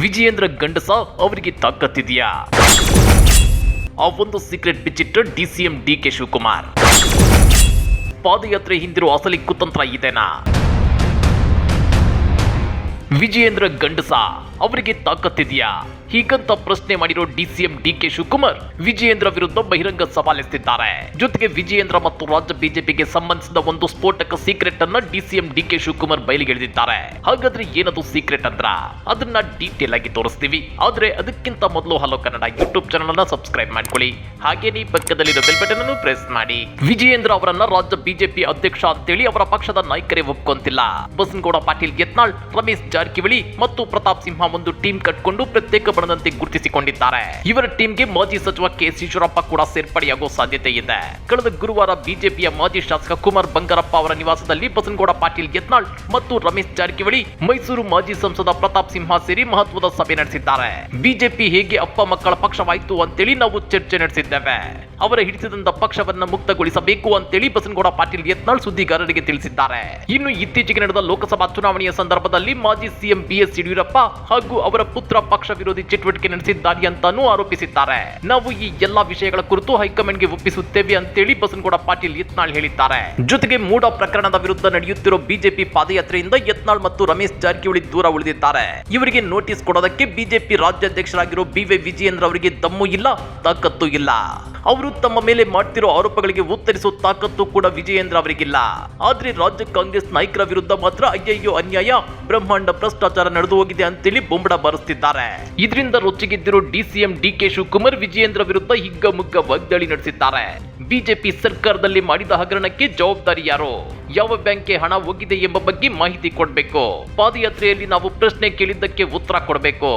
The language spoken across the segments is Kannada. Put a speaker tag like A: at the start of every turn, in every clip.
A: ವಿಜಯೇಂದ್ರ ಗಂಡಸ ಅವರಿಗೆ ತಾಕತ್ತಿದೆಯಾ? ಆ ಒಂದು secret ಬಿಚ್ಚಿಟ್ಟ D C M D K Shivakumar. ಪಾದಯಾತ್ರೆ ಹಿಂದಿರುವ ಅಸಲಿ ಕುತಂತ್ರ ಇದೇನಾ? ವಿಜಯೇಂದ್ರ ಗಂಡಸ ಅವರಿಗೆ ತಾಕತ್ತಿದೆಯಾ? ಹೀಗಂತ ಪ್ರಶ್ನೆ ಮಾಡಿರೋ DCM D K Shivakumar, Vijayendra ವಿರುದ್ಧ ಬಹಿರಂಗ ಸವಾಲೆತ್ತಿದ್ದಾರೆ ಜೊತೆಗೆ ವಿಜಯೇಂದ್ರ ಮತ್ತು ರಾಜ್ಯ ಬಿಜೆಪಿಗೆ ಸಂಬಂಧಿಸಿದ ಒಂದು ಸ್ಫೋಟಕ ಸೀಕ್ರೆಟ್ ಅನ್ನ ಡಿಸಿಎಂ ಡಿ ಕೆ ಶಿವಕುಮಾರ್ ಬಯಲಿಗೆಳೆದಿದ್ದಾರೆ ಹಾಗಾದ್ರೆ ಏನದು ಸೀಕ್ರೆಟ್ ಅಂದ್ರ? ಅದನ್ನ ಡೀಟೇಲ್ ಆಗಿ ತೋರಿಸ್ತೀವಿ. ಆದ್ರೆ ಅದಕ್ಕಿಂತ ಮೊದಲು ಹಲೋ ಕನ್ನಡ ಯೂಟ್ಯೂಬ್ ಚಾನಲ್ ಅನ್ನ ಸಬ್ಸ್ಕ್ರೈಬ್ ಮಾಡ್ಕೊಳ್ಳಿ. ಹಾಗೇನೇ ಪಕ್ಕದಲ್ಲಿರೋ ಬೆಲ್ ಬಟನ್ ಅನ್ನು ಪ್ರೆಸ್ ಮಾಡಿ. ವಿಜಯೇಂದ್ರ ಅವರನ್ನ ರಾಜ್ಯ ಬಿಜೆಪಿ ಅಧ್ಯಕ್ಷ ಅಂತೇಳಿ ಅವರ ಪಕ್ಷದ ನಾಯಕರೇ ಒಪ್ಕೊಂತಿಲ್ಲ. ಬಸನಗೌಡ ಪಾಟೀಲ್ ಯತ್ನಾಳ್, ರಮೇಶ್ ಜಾರಕಿಹೊಳಿ ಮತ್ತು ಪ್ರತಾಪ್ ಸಿಂಹ ಒಂದು ಟೀಮ್ ಕಟ್ಕೊಂಡು ಪ್ರತ್ಯೇಕ ಬಣದಂತೆ ಗುರುತಿಸಿಕೊಂಡಿದ್ದಾರೆ. ಇವರ ಟೀಮ್ಗೆ ಮಾಜಿ ಸಚಿವ ಕೆ ಈಶ್ವರಪ್ಪ ಕೂಡ ಸೇರ್ಪಡೆಯಾಗುವ ಸಾಧ್ಯತೆ ಇದೆ. ಕಳೆದ ಗುರುವಾರ ಬಿಜೆಪಿಯ ಮಾಜಿ ಶಾಸಕ ಕುಮಾರ್ ಬಂಗಾರಪ್ಪ ಅವರ ನಿವಾಸದಲ್ಲಿ ಬಸನಗೌಡ ಪಾಟೀಲ್ ಯತ್ನಾಳ್ ಮತ್ತು ರಮೇಶ್ ಜಾರಕಿಹೊಳಿ ಮೈಸೂರು ಮಾಜಿ ಸಂಸದ ಪ್ರತಾಪ್ ಸಿಂಹ ಸೇರಿ ಮಹತ್ವದ ಸಭೆ ನಡೆಸಿದ್ದಾರೆ. ಬಿಜೆಪಿ ಹೇಗೆ ಅಪ್ಪ ಮಕ್ಕಳ ಪಕ್ಷವಾಯಿತು ಅಂತೇಳಿ ನಾವು ಚರ್ಚೆ ನಡೆಸಿದ್ದೇವೆ. ಅವರ ಹಿಡಿತದಿಂದ ಪಕ್ಷವನ್ನ ಮುಕ್ತಗೊಳಿಸಬೇಕು ಅಂತೇಳಿ ಬಸನಗೌಡ ಪಾಟೀಲ್ ಯತ್ನಾಳ್ ಸುದ್ದಿಗಾರರಿಗೆ ತಿಳಿಸಿದ್ದಾರೆ. ಇನ್ನು ಇತ್ತೀಚೆಗೆ ನಡೆದ ಲೋಕಸಭಾ ಚುನಾವಣೆಯ ಸಂದರ್ಭದಲ್ಲಿ ಮಾಜಿ ಸಿಎಂ ಬಿಎಸ್ ಯಡಿಯೂರಪ್ಪ ಹಾಗೂ ಅವರ ಪುತ್ರ ಪಕ್ಷ ವಿರೋಧಿ ಚಟುವಟಿಕೆ ನಡೆಸಿದ್ದಾರೆ ಅಂತಾನೂ ಆರೋಪಿಸಿದ್ದಾರೆ. ನಾವು ಈ ಎಲ್ಲಾ ವಿಷಯಗಳ ಕುರಿತು ಹೈಕಮಾಂಡ್ಗೆ ಒಪ್ಪಿಸುತ್ತೇವೆ ಅಂತೇಳಿ ಬಸನಗೌಡ ಪಾಟೀಲ್ ಯತ್ನಾಳ್ ಹೇಳಿದ್ದಾರೆ. ಜೊತೆಗೆ ಮೂಡ ಪ್ರಕರಣದ ವಿರುದ್ಧ ನಡೆಯುತ್ತಿರೋ ಬಿಜೆಪಿ ಪಾದಯಾತ್ರೆಯಿಂದ ಯತ್ನಾಳ್ ಮತ್ತು ರಮೇಶ್ ಜಾರಕಿಹೊಳಿ ದೂರ ಉಳಿದಿದ್ದಾರೆ. ಇವರಿಗೆ ನೋಟಿಸ್ ಕೊಡೋದಕ್ಕೆ ಬಿಜೆಪಿ ರಾಜ್ಯಾಧ್ಯಕ್ಷರಾಗಿರೋ ಬಿ ವೈ ವಿಜಯೇಂದ್ರ ಅವರಿಗೆ ದಮ್ಮು ಇಲ್ಲ, ತಾಕತ್ತು ಇಲ್ಲ. ಅವರು ತಮ್ಮ ಮೇಲೆ ಮಾಡ್ತಿರೋ ಆರೋಪಗಳಿಗೆ ಉತ್ತರಿಸೋ ತಾಕತ್ತು ಕೂಡ ವಿಜಯೇಂದ್ರ ಅವರಿಗಿಲ್ಲ. ಆದ್ರೆ ರಾಜ್ಯ ಕಾಂಗ್ರೆಸ್ ನಾಯಕರ ವಿರುದ್ಧ ಮಾತ್ರ ಅಯ್ಯಯ್ಯೋ ಅನ್ಯಾಯ, ಬ್ರಹ್ಮಾಂಡ ಭ್ರಷ್ಟಾಚಾರ ನಡೆದು ಹೋಗಿದೆ ಅಂತೇಳಿ ಬೊಂಬಡ ಬಾರಿಸ್ತಿದ್ದಾರೆ. ಇದರಿಂದ ರೊಚ್ಚಿಗೆದ್ದಿರೋ DCM D K Shivakumar Vijayendra ವಿರುದ್ಧ ಹಿಗ್ಗಮುಗ್ಗ ವಾಗ್ದಾಳಿ ನಡೆಸಿದ್ದಾರೆ. ಬಿಜೆಪಿ ಸರ್ಕಾರದಲ್ಲಿ ಮಾಡಿದ ಹಗರಣಕ್ಕೆ ಜವಾಬ್ದಾರಿ ಯಾರು? ಯಾವ ಬ್ಯಾಂಕ್ಗೆ ಹಣ ಹೋಗಿದೆ ಎಂಬ ಬಗ್ಗೆ ಮಾಹಿತಿ ಕೊಡಬೇಕು. ಪಾದಯಾತ್ರೆಯಲ್ಲಿ ನಾವು ಪ್ರಶ್ನೆ ಕೇಳಿದ್ದಕ್ಕೆ ಉತ್ತರ ಕೊಡಬೇಕು.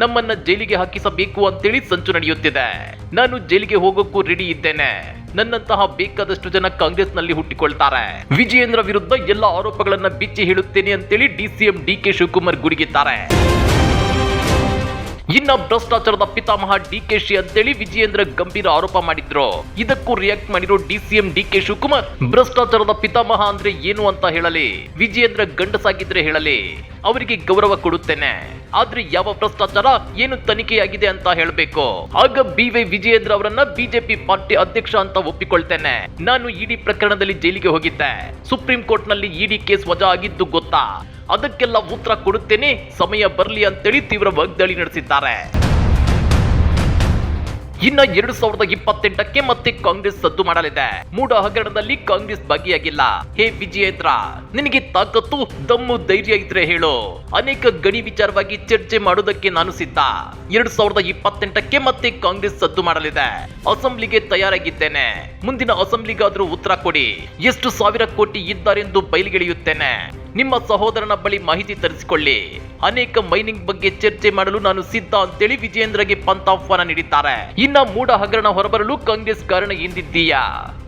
A: ನಮ್ಮನ್ನ ಜೈಲಿಗೆ ಹಾಕಿಸಬೇಕು ಅಂತೇಳಿ ಸಂಚು ನಡೆಯುತ್ತಿದೆ. ನಾನು ಜೈಲಿಗೆ ಹೋಗೋಕ್ಕೂ ರೆಡಿ ಇದ್ದೇನೆ. ನನ್ನಂತಹ ಬೇಕಾದಷ್ಟು ಜನ ಕಾಂಗ್ರೆಸ್ನಲ್ಲಿ ಹುಟ್ಟಿಕೊಳ್ತಾರೆ. ವಿಜಯೇಂದ್ರ ವಿರುದ್ಧ ಎಲ್ಲ ಆರೋಪಗಳನ್ನ ಬಿಚ್ಚಿ ಹೇಳುತ್ತೇನೆ ಅಂತೇಳಿ ಡಿಸಿಎಂ ಡಿ ಕೆ ಶಿವಕುಮಾರ್ ಗುಡುಗಿದ್ದಾರೆ. ಇನ್ನ ಭ್ರಷ್ಟಾಚಾರದ ಪಿತಾಮಹ ಡಿಕೆಶಿ ಅಂತೇಳಿ ವಿಜಯೇಂದ್ರ ಗಂಭೀರ ಆರೋಪ ಮಾಡಿದ್ರು. ಇದಕ್ಕೂ ರಿಯಾಕ್ಟ್ ಮಾಡಿರೋ ಡಿಸಿಎಂ ಡಿಕೆ ಶಿವಕುಮಾರ್, ಭ್ರಷ್ಟಾಚಾರದ ಪಿತಾಮಹ ಅಂದ್ರೆ ಏನು ಅಂತ ಹೇಳಲಿ? ವಿಜಯೇಂದ್ರ ಗಂಡಸಾಗಿದ್ರೆ ಹೇಳಲಿ? ಅವರಿಗೆ ಗೌರವ ಕೊಡುತ್ತೇನೆ. ಆದ್ರೆ ಯಾವ ಭ್ರಷ್ಟಾಚಾರ ಏನು ತನಿಖೆಯಾಗಿದೆ ಅಂತ ಹೇಳಬೇಕು? ಆಗ ಬಿ ವೈ ವಿಜಯೇಂದ್ರ ಅವರನ್ನ ಬಿಜೆಪಿ ಪಾರ್ಟಿ ಅಧ್ಯಕ್ಷ ಅಂತ ಒಪ್ಪಿಕೊಳ್ತೇನೆ. ನಾನು ಇಡಿ ಪ್ರಕರಣದಲ್ಲಿ ಜೈಲಿಗೆ ಹೋಗಿದ್ದೆ. ಸುಪ್ರೀಂ ಕೋರ್ಟ್ನಲ್ಲಿ ಇಡಿ ಕೇಸ್ ವಜಾ ಆಗಿದ್ದು ಗೊತ್ತಾ? ಅದಕ್ಕೆಲ್ಲ ಉತ್ತರ ಕೊಡುತ್ತೇನೆ. ಸಮಯ ಬರಲಿ ಅಂತೇಳಿ ತೀವ್ರ ವಾಗ್ದಾಳಿ ನಡೆಸಿದ್ದಾರೆ. ಇನ್ನ ಎರಡು ಸಾವಿರದ ಇಪ್ಪತ್ತೆಂಟಕ್ಕೆ ಮತ್ತೆ ಕಾಂಗ್ರೆಸ್ ಸದ್ದು ಮಾಡಲಿದೆ. ಮೂಡ ಹಗರಣದಲ್ಲಿ ಕಾಂಗ್ರೆಸ್ ಭಾಗಿಯಾಗಿಲ್ಲ. ಹೇ ವಿಜಯೇಂದ್ರ, ನಿನಗೆ ತಾಕತ್ತು, ದಮ್ಮು ಧೈರ್ಯ ಇದ್ರೆ ಹೇಳು. ಅನೇಕ ಗಣಿ ವಿಚಾರವಾಗಿ ಚರ್ಚೆ ಮಾಡೋದಕ್ಕೆ ನಾನು ಸಿದ್ಧ. ಎರಡ್ ಸಾವಿರದ ಇಪ್ಪತ್ತೆಂಟಕ್ಕೆ ಮತ್ತೆ ಕಾಂಗ್ರೆಸ್ ಸದ್ದು ಮಾಡಲಿದೆ. ಅಸೆಂಬ್ಲಿಗೆ ತಯಾರಾಗಿದ್ದೇನೆ. ಮುಂದಿನ ಅಸೆಂಬ್ಲಿಗಾದ್ರೂ ಉತ್ತರ ಕೊಡಿ. ಎಷ್ಟು ಸಾವಿರ ಕೋಟಿ ಇದ್ದಾರೆಂದು ಬಯಲಿಗೆಳೆಯುತ್ತೇನೆ. ನಿಮ್ಮ ಸಹೋದರನ ಬಳಿ ಮಾಹಿತಿ ತರಿಸಿಕೊಳ್ಳಿ. ಅನೇಕ ಮೈನಿಂಗ್ ಬಗ್ಗೆ ಚರ್ಚೆ ಮಾಡಲು ನಾನು ಸಿದ್ಧ ಅಂತೇಳಿ ವಿಜೇಂದ್ರಗೆ ಪಂತಾಹ್ವಾನ ನೀಡಿದ್ದಾರೆ. ಇನ್ನ ಮೂಡ ಹಗರಣ ಹೊರಬರಲು ಕಾಂಗ್ರೆಸ್ ಕಾರಣ ಎಂದಿದ್ದೀಯಾ?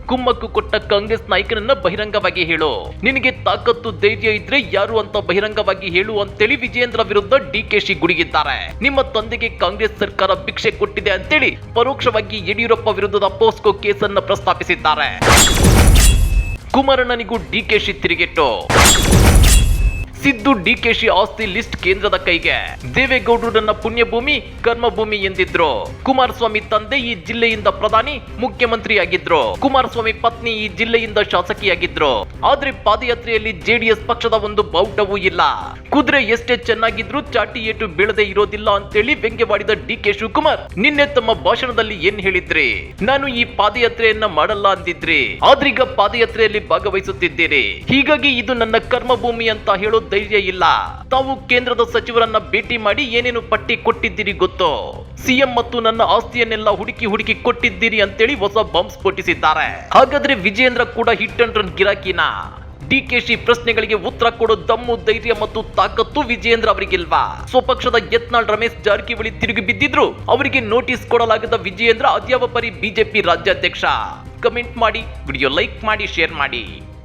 A: ಕುಮ್ಮಕ್ಕು ಕೊಟ್ಟ ಕಾಂಗ್ರೆಸ್ ನಾಯಕನನ್ನ ಬಹಿರಂಗವಾಗಿ ಹೇಳು. ನಿನಗೆ ತಾಕತ್ತು ಧೈರ್ಯ ಇದ್ರೆ ಯಾರು ಅಂತ ಬಹಿರಂಗವಾಗಿ ಹೇಳು ಅಂತೇಳಿ ವಿಜೇಂದ್ರ ವಿರುದ್ಧ ಡಿಕೆಶಿ ಗುಡುಗಿದ್ದಾರೆ. ನಿಮ್ಮ ತಂದೆಗೆ ಕಾಂಗ್ರೆಸ್ ಸರ್ಕಾರ ಭಿಕ್ಷೆ ಕೊಟ್ಟಿದೆ ಅಂತೇಳಿ ಪರೋಕ್ಷವಾಗಿ ಯಡಿಯೂರಪ್ಪ ವಿರುದ್ಧದ ಪೋಸ್ಕೋ ಕೇಸನ್ನ ಪ್ರಸ್ತಾಪಿಸಿದ್ದಾರೆ. ಕುಮಾರಣ್ಣನಿಗೂ ಡಿಕೆಶಿ ತಿರುಗೇಟು ಸಿದ್ದು ಡಿಕೆಶಿ ಆಸ್ತಿ ಲಿಸ್ಟ್ ಕೇಂದ್ರದ ಕೈಗೆ. ದೇವೇಗೌಡರನ್ನ ಪುಣ್ಯಭೂಮಿ, ಕರ್ಮಭೂಮಿ ಎಂದಿದ್ರು. ಕುಮಾರಸ್ವಾಮಿ ತಂದೆ ಈ ಜಿಲ್ಲೆಯಿಂದ ಪ್ರಧಾನಿ, ಮುಖ್ಯಮಂತ್ರಿಯಾಗಿದ್ರು. ಕುಮಾರಸ್ವಾಮಿ ಪತ್ನಿ ಈ ಜಿಲ್ಲೆಯಿಂದ ಶಾಸಕಿಯಾಗಿದ್ರು. ಆದ್ರೆ ಪಾದಯಾತ್ರೆಯಲ್ಲಿ ಜೆಡಿಎಸ್ ಪಕ್ಷದ ಒಂದು ಬಾವುಟವೂ ಇಲ್ಲ. ಕುದುರೆ ಎಷ್ಟೇ ಚೆನ್ನಾಗಿದ್ರು ಚಾಟಿ ಏಟು ಬೀಳದೆ ಇರೋದಿಲ್ಲ ಅಂತೇಳಿ ವ್ಯಂಗ್ಯವಾಡಿದ ಡಿ ಕೆ ಶಿವಕುಮಾರ್, ನಿನ್ನೆ ತಮ್ಮ ಭಾಷಣದಲ್ಲಿ ಏನ್ ಹೇಳಿದ್ರಿ? ನಾನು ಈ ಪಾದಯಾತ್ರೆಯನ್ನ ಮಾಡಲ್ಲ ಅಂದಿದ್ರಿ. ಆದ್ರೀಗ ಪಾದಯಾತ್ರೆಯಲ್ಲಿ ಭಾಗವಹಿಸುತ್ತಿದ್ದೀರಿ. ಹೀಗಾಗಿ ಇದು ನನ್ನ ಕರ್ಮಭೂಮಿ ಅಂತ ಹೇಳೋ ಧೈರ್ಯ ಇಲ್ಲ. ತಾವು ಕೇಂದ್ರದ ಸಚಿವರನ್ನ ಭೇಟಿ ಮಾಡಿ ಏನೇನು ಪಟ್ಟಿ ಕೊಟ್ಟಿದ್ದೀರಿ ಗೊತ್ತೋ? ಸಿಎಂ ಮತ್ತು ನನ್ನ ಆಸ್ತಿಯನ್ನೆಲ್ಲ ಹುಡುಕಿ ಹುಡುಕಿ ಕೊಟ್ಟಿದ್ದೀರಿ ಅಂತೇಳಿ ಹೊಸ ಬಾಂಬ್ ಸ್ಫೋಟಿಸಿದ್ದಾರೆ. ಹಾಗಾದ್ರೆ ವಿಜೇಂದ್ರ ಕೂಡ ಹಿಟ್ ಅಂಡ್ ರನ್ ಗಿರಾಕಿನ? ಡಿಕೆಶಿ ಪ್ರಶ್ನೆಗಳಿಗೆ ಉತ್ತರ ಕೊಡೋ ದಮ್ಮು, ಧೈರ್ಯ ಮತ್ತು ತಾಕತ್ತು ವಿಜೇಂದ್ರ ಅವರಿಗಿಲ್ವಾ? ಸ್ವಪಕ್ಷದ ಯತ್ನಾಳ್ ರಮೇಶ್ ಜಾರಕಿಹೊಳಿ ತಿರುಗಿ ಬಿದ್ದಿದ್ರು. ಅವರಿಗೆ ನೋಟಿಸ್ ಕೊಡಲಾಗದ ವಿಜಯೇಂದ್ರ ಅದ್ಯಾವ ಪರಿ ಬಿಜೆಪಿ ರಾಜ್ಯಾಧ್ಯಕ್ಷ. ಕಮೆಂಟ್ ಮಾಡಿ, ವಿಡಿಯೋ ಲೈಕ್ ಮಾಡಿ, ಶೇರ್ ಮಾಡಿ.